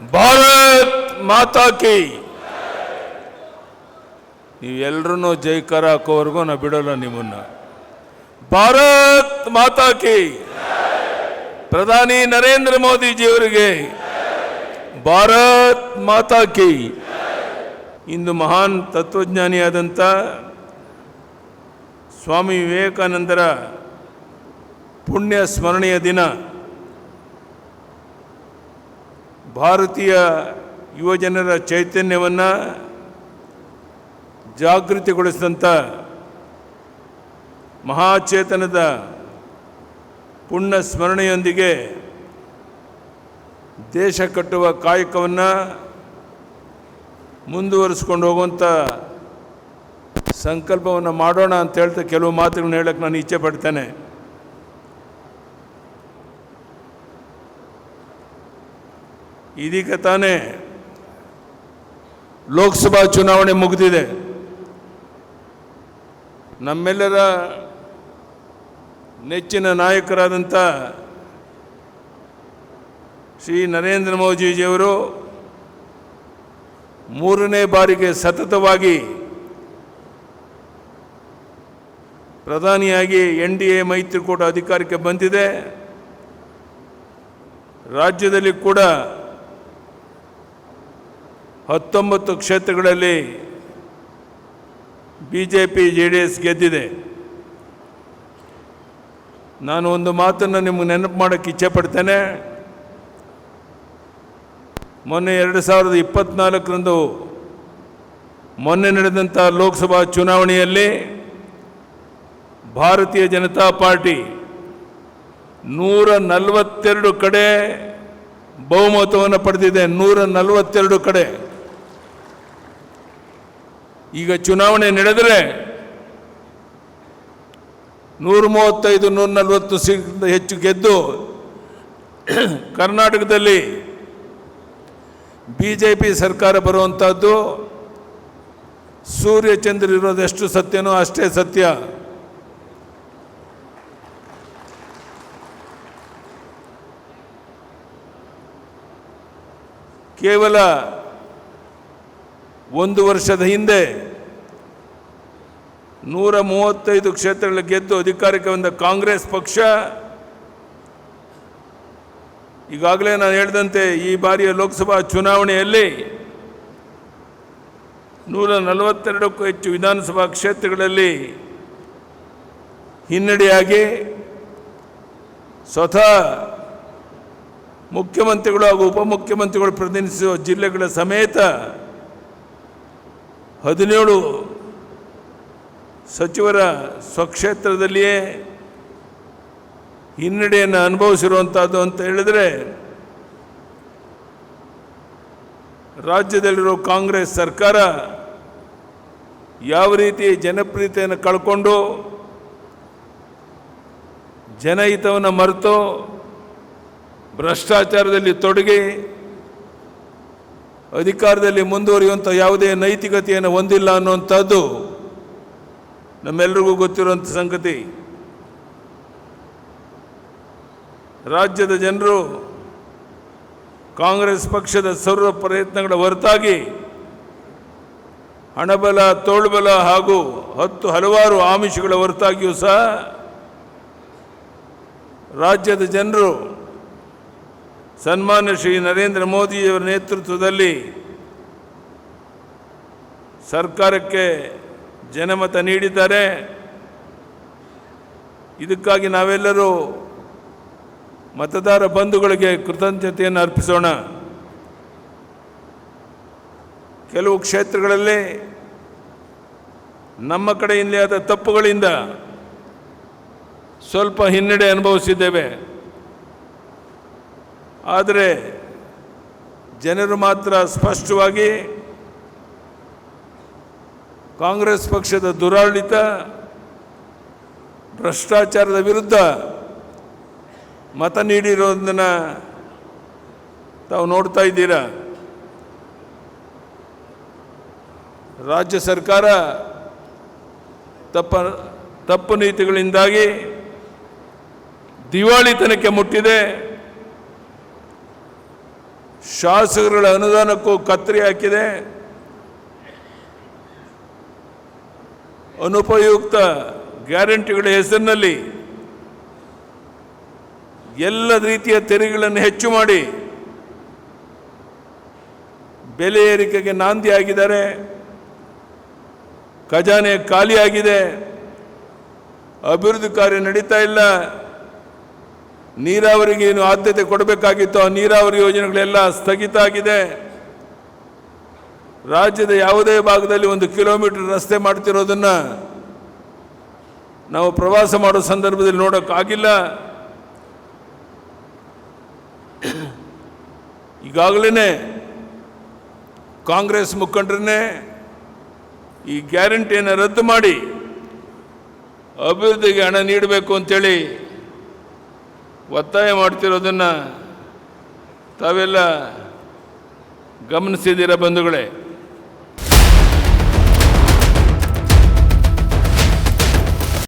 ಭಾರತ್ ಮಾತಾ ಕಿ. ನೀವೆಲ್ಲರೂ ಜೈಕಾರ ಹಾಕೋವರೆಗೂ ನಾ ಬಿಡೋಲ್ಲ ನಿಮ್ಮನ್ನ. ಭಾರತ್ ಮಾತಾ ಕಿ. ಪ್ರಧಾನಿ ನರೇಂದ್ರ ಮೋದಿಜಿಯವರಿಗೆ ಭಾರತ್ ಮಾತಾ ಕಿ. ಇಂದು ಮಹಾನ್ ತತ್ವಜ್ಞಾನಿಯಾದಂಥ ಸ್ವಾಮಿ ವಿವೇಕಾನಂದರ ಪುಣ್ಯ ಸ್ಮರಣೆಯ ದಿನ ಭಾರತೀಯ ಯುವಜನರ ಚೈತನ್ಯವನ್ನು ಜಾಗೃತಿಗೊಳಿಸಿದಂಥ ಮಹಾಚೇತನದ ಪುಣ್ಯ ಸ್ಮರಣೆಯೊಂದಿಗೆ ದೇಶ ಕಟ್ಟುವ ಕಾಯಕವನ್ನು ಮುಂದುವರಿಸ್ಕೊಂಡು ಹೋಗುವಂಥ ಸಂಕಲ್ಪವನ್ನು ಮಾಡೋಣ ಅಂತ ಹೇಳ್ತಾ ಕೆಲವು ಮಾತುಗಳನ್ನ ಹೇಳಕ್ಕೆ ನಾನು ಇಚ್ಛೆ ಪಡ್ತೇನೆ. ಇದೀಗ ತಾನೇ ಲೋಕಸಭಾ ಚುನಾವಣೆ ಮುಗಿದಿದೆ. ನಮ್ಮೆಲ್ಲರ ನೆಚ್ಚಿನ ನಾಯಕರಾದಂಥ ಶ್ರೀ ನರೇಂದ್ರ ಮೋದಿಜಿಯವರು ಮೂರನೇ ಬಾರಿಗೆ ಸತತವಾಗಿ ಪ್ರಧಾನಿಯಾಗಿ ಎನ್ ಡಿ ಎ ಮೈತ್ರಿಕೂಟ ಅಧಿಕಾರಕ್ಕೆ ಬಂದಿದೆ. ರಾಜ್ಯದಲ್ಲಿ ಕೂಡ ಹತ್ತೊಂಬತ್ತು ಕ್ಷೇತ್ರಗಳಲ್ಲಿ B J P J D S ಗೆದ್ದಿದೆ. ನಾನು ಒಂದು ಮಾತನ್ನು ನಿಮಗೆ ನೆನಪು ಮಾಡೋಕ್ಕೆ ಇಚ್ಛೆ ಪಡ್ತೇನೆ ಮೊನ್ನೆ ಎರಡು ಸಾವಿರದ ಇಪ್ಪತ್ತ್ನಾಲ್ಕರಂದು ಮೊನ್ನೆ ನಡೆದಂಥ ಲೋಕಸಭಾ ಚುನಾವಣೆಯಲ್ಲಿ ಭಾರತೀಯ ಜನತಾ ಪಾರ್ಟಿ ನೂರ ನಲವತ್ತೆರಡು ಕಡೆ ಬಹುಮತವನ್ನು ಪಡೆದಿದೆ. ನೂರ ನಲವತ್ತೆರಡು ಕಡೆ. ಈಗ ಚುನಾವಣೆ ನಡೆದರೆ ನೂರ ಮೂವತ್ತೈದು, ನೂರ ನಲವತ್ತು ಸೀಟ್ಗಿಂತ ಹೆಚ್ಚು ಗೆದ್ದು ಕರ್ನಾಟಕದಲ್ಲಿ ಬಿ ಜೆ ಪಿ ಸರ್ಕಾರ ಬರುವಂಥದ್ದು ಸೂರ್ಯ ಚಂದ್ರ ಇರೋದೆಷ್ಟು ಸತ್ಯನೋ ಅಷ್ಟೇ ಸತ್ಯ. ಕೇವಲ ಒಂದು ವರ್ಷದ ಹಿಂದೆ ನೂರ ಮೂವತ್ತೈದು ಕ್ಷೇತ್ರಗಳ ಗೆದ್ದು ಅಧಿಕಾರಕ್ಕೆ ಬಂದ ಕಾಂಗ್ರೆಸ್ ಪಕ್ಷ, ಈಗಾಗಲೇ ನಾನು ಹೇಳಿದಂತೆ ಈ ಬಾರಿಯ ಲೋಕಸಭಾ ಚುನಾವಣೆಯಲ್ಲಿ ನೂರ ನಲವತ್ತೆರಡಕ್ಕೂ ಹೆಚ್ಚು ವಿಧಾನಸಭಾ ಕ್ಷೇತ್ರಗಳಲ್ಲಿ ಹಿನ್ನಡೆಯಾಗಿ ಸ್ವತಃ ಮುಖ್ಯಮಂತ್ರಿಗಳು ಹಾಗೂ ಉಪಮುಖ್ಯಮಂತ್ರಿಗಳು ಪ್ರತಿನಿಧಿಸುವ ಜಿಲ್ಲೆಗಳ ಸಮೇತ ಹದಿನೇಳು ಸಚಿವರ ಸ್ವಕ್ಷೇತ್ರದಲ್ಲಿಯೇ ಹಿನ್ನಡೆಯನ್ನು ಅನುಭವಿಸಿರುವಂಥದ್ದು ಅಂತ ಹೇಳಿದರೆ, ರಾಜ್ಯದಲ್ಲಿರೋ ಕಾಂಗ್ರೆಸ್ ಸರ್ಕಾರ ಯಾವ ರೀತಿ ಜನಪ್ರಿಯತೆಯನ್ನು ಕಳ್ಕೊಂಡು ಜನಹಿತವನ್ನು ಮರೆತು ಭ್ರಷ್ಟಾಚಾರದಲ್ಲಿ ತೊಡಗಿ ಅಧಿಕಾರದಲ್ಲಿ ಮುಂದುವರಿಯುವಂಥ ಯಾವುದೇ ನೈತಿಕತೆಯನ್ನು ಹೊಂದಿಲ್ಲ ಅನ್ನುವಂಥದ್ದು ನಮ್ಮೆಲ್ಲರಿಗೂ ಗೊತ್ತಿರುವಂಥ ಸಂಗತಿ. ರಾಜ್ಯದ ಜನರು ಕಾಂಗ್ರೆಸ್ ಪಕ್ಷದ ಸರ್ವ ಪ್ರಯತ್ನಗಳ ಹೊರತಾಗಿ ಹಣಬಲ, ತೋಳ್ಬಲ ಹಾಗೂ ಹತ್ತು ಹಲವಾರು ಆಮಿಷಗಳ ಹೊರತಾಗಿಯೂ ಸಹ ರಾಜ್ಯದ ಜನರು ಸನ್ಮಾನ್ಯ ಶ್ರೀ ನರೇಂದ್ರ ಮೋದಿಯವರ ನೇತೃತ್ವದಲ್ಲಿ ಸರ್ಕಾರಕ್ಕೆ ಜನಮತ ನೀಡಿದ್ದಾರೆ. ಇದಕ್ಕಾಗಿ ನಾವೆಲ್ಲರೂ ಮತದಾರ ಬಂಧುಗಳಿಗೆ ಕೃತಜ್ಞತೆಯನ್ನು ಅರ್ಪಿಸೋಣ. ಕೆಲವು ಕ್ಷೇತ್ರಗಳಲ್ಲಿ ನಮ್ಮ ಕಡೆಯಿಂದ ಆದ ತಪ್ಪುಗಳಿಂದ ಸ್ವಲ್ಪ ಹಿನ್ನಡೆ ಅನುಭವಿಸಿದ್ದೇವೆ. ಆದರೆ ಜನರು ಮಾತ್ರ ಸ್ಪಷ್ಟವಾಗಿ ಕಾಂಗ್ರೆಸ್ ಪಕ್ಷದ ದುರಾಡಳಿತ, ಭ್ರಷ್ಟಾಚಾರದ ವಿರುದ್ಧ ಮತ ನೀಡಿರೋದನ್ನು ತಾವು ನೋಡ್ತಾ ಇದ್ದೀರಾ? ರಾಜ್ಯ ಸರ್ಕಾರ ತಪ್ಪ, ತಪ್ಪು ನೀತಿಗಳಿಂದಾಗಿ ದಿವಾಳಿತನಕ್ಕೆ ಮುಟ್ಟಿದೆ. ಶಾಸಕರುಗಳ ಅನುದಾನಕ್ಕೂ ಕತ್ತರಿ ಹಾಕಿದೆ. ಅನುಪಯುಕ್ತ ಗ್ಯಾರಂಟಿಗಳ ಹೆಸರಿನಲ್ಲಿ ಎಲ್ಲ ರೀತಿಯ ತೆರಿಗೆಗಳನ್ನು ಹೆಚ್ಚು ಮಾಡಿ ಬೆಲೆ ಏರಿಕೆಗೆ ನಾಂದಿ ಆಗಿದ್ದಾರೆ ಖಜಾನೆ ಖಾಲಿಯಾಗಿದೆ ಅಭಿವೃದ್ಧಿ ಕಾರ್ಯ ನಡೀತಾ ಇಲ್ಲ. ನೀರಾವರಿಗೆ ಏನು ಆದ್ಯತೆ ಕೊಡಬೇಕಾಗಿತ್ತು ಆ ನೀರಾವರಿ ಯೋಜನೆಗಳೆಲ್ಲ ಸ್ಥಗಿತ ಆಗಿದೆ. ರಾಜ್ಯದ ಯಾವುದೇ ಭಾಗದಲ್ಲಿ ಒಂದು ಕಿಲೋಮೀಟರ್ ರಸ್ತೆ ಮಾಡ್ತಿರೋದನ್ನು ನಾವು ಪ್ರವಾಸ ಮಾಡೋ ಸಂದರ್ಭದಲ್ಲಿ ನೋಡೋಕ್ಕಾಗಿಲ್ಲ ಈಗಾಗಲೇ ಕಾಂಗ್ರೆಸ್ ಮುಖಂಡರನ್ನೇ ಈ ಗ್ಯಾರಂಟಿಯನ್ನು ರದ್ದು ಮಾಡಿ ಅಭಿವೃದ್ಧಿಗೆ ಹಣ ನೀಡಬೇಕು ಅಂತೇಳಿ ಒತ್ತಾಯ ಮಾಡ್ತಿರೋದನ್ನು ತಾವೆಲ್ಲ ಗಮನಿಸಿದ್ದೀರ ಬಂಧುಗಳೇ?